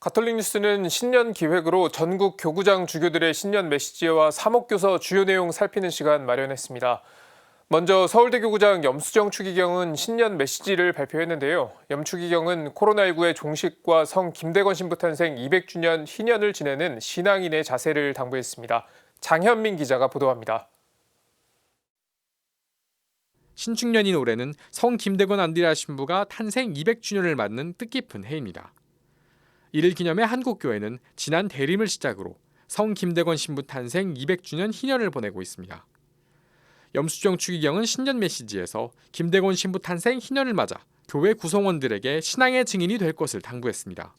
가톨릭 뉴스는 신년 기획으로 전국 교구장 주교들의 신년 메시지와 사목교서 주요 내용 살피는 시간 마련했습니다. 먼저 서울대 교구장 염수정 추기경은 신년 메시지를 발표했는데요. 염 추기경은 코로나19의 종식과 성 김대건 신부 탄생 200주년 희년을 지내는 신앙인의 자세를 당부했습니다. 장현민 기자가 보도합니다. 신축년인 올해는 성 김대건 안디라 신부가 탄생 200주년을 맞는 뜻깊은 해입니다. 이를 기념해 한국교회는 지난 대림을 시작으로 성 김대건 신부 탄생 200주년 희년을 보내고 있습니다. 염수정 추기경은 신년 메시지에서 김대건 신부 탄생 희년을 맞아 교회 구성원들에게 신앙의 증인이 될 것을 당부했습니다.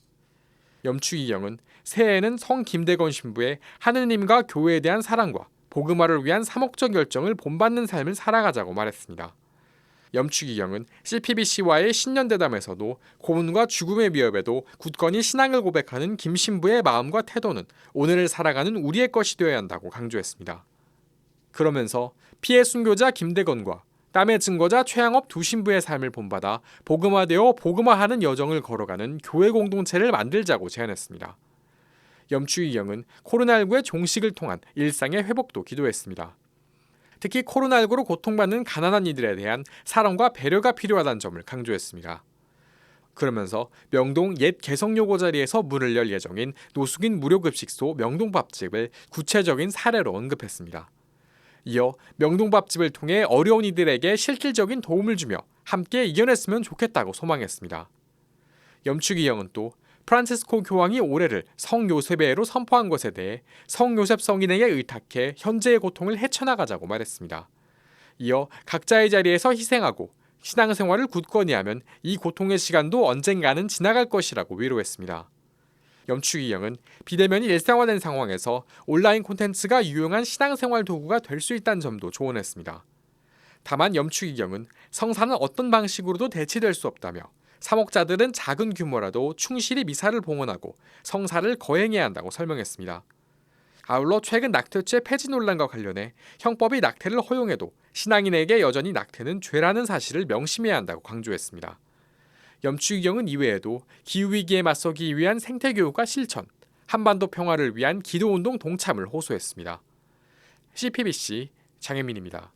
염추기경은 새해에는 성 김대건 신부의 하느님과 교회에 대한 사랑과 복음화를 위한 사목적 열정을 본받는 삶을 살아가자고 말했습니다. 염추기경은 CPBC와의 신년 대담에서도 고문과 죽음의 위협에도 굳건히 신앙을 고백하는 김 신부의 마음과 태도는 오늘을 살아가는 우리의 것이 되어야 한다고 강조했습니다. 그러면서 피해 순교자 김대건과 땀의 증거자 최양업 두 신부의 삶을 본받아 복음화되어 복음화하는 여정을 걸어가는 교회 공동체를 만들자고 제안했습니다. 염추이경은 코로나19의 종식을 통한 일상의 회복도 기도했습니다. 특히 코로나19로 고통받는 가난한 이들에 대한 사랑과 배려가 필요하다는 점을 강조했습니다. 그러면서 명동 옛 개성 요고 자리에서 문을 열 예정인 노숙인 무료급식소 명동밥집을 구체적인 사례로 언급했습니다. 이어 명동밥집을 통해 어려운 이들에게 실질적인 도움을 주며 함께 이겨냈으면 좋겠다고 소망했습니다. 염축이 형은 또 프란치스코 교황이 올해를 성요셉의해로 선포한 것에 대해 성요셉 성인에게 의탁해 현재의 고통을 헤쳐나가자고 말했습니다. 이어 각자의 자리에서 희생하고 신앙생활을 굳건히 하면 이 고통의 시간도 언젠가는 지나갈 것이라고 위로했습니다. 염축이 형은 비대면이 일상화된 상황에서 온라인 콘텐츠가 유용한 신앙생활 도구가 될 수 있다는 점도 조언했습니다. 다만 염축이 형은 성사는 어떤 방식으로도 대체될 수 없다며 사목자들은 작은 규모라도 충실히 미사를 봉헌하고 성사를 거행해야 한다고 설명했습니다. 아울러 최근 낙태죄 폐지 논란과 관련해 형법이 낙태를 허용해도 신앙인에게 여전히 낙태는 죄라는 사실을 명심해야 한다고 강조했습니다. 염추기경은 이외에도 기후위기에 맞서기 위한 생태교육과 실천, 한반도 평화를 위한 기도운동 동참을 호소했습니다. CPBC 장혜민입니다.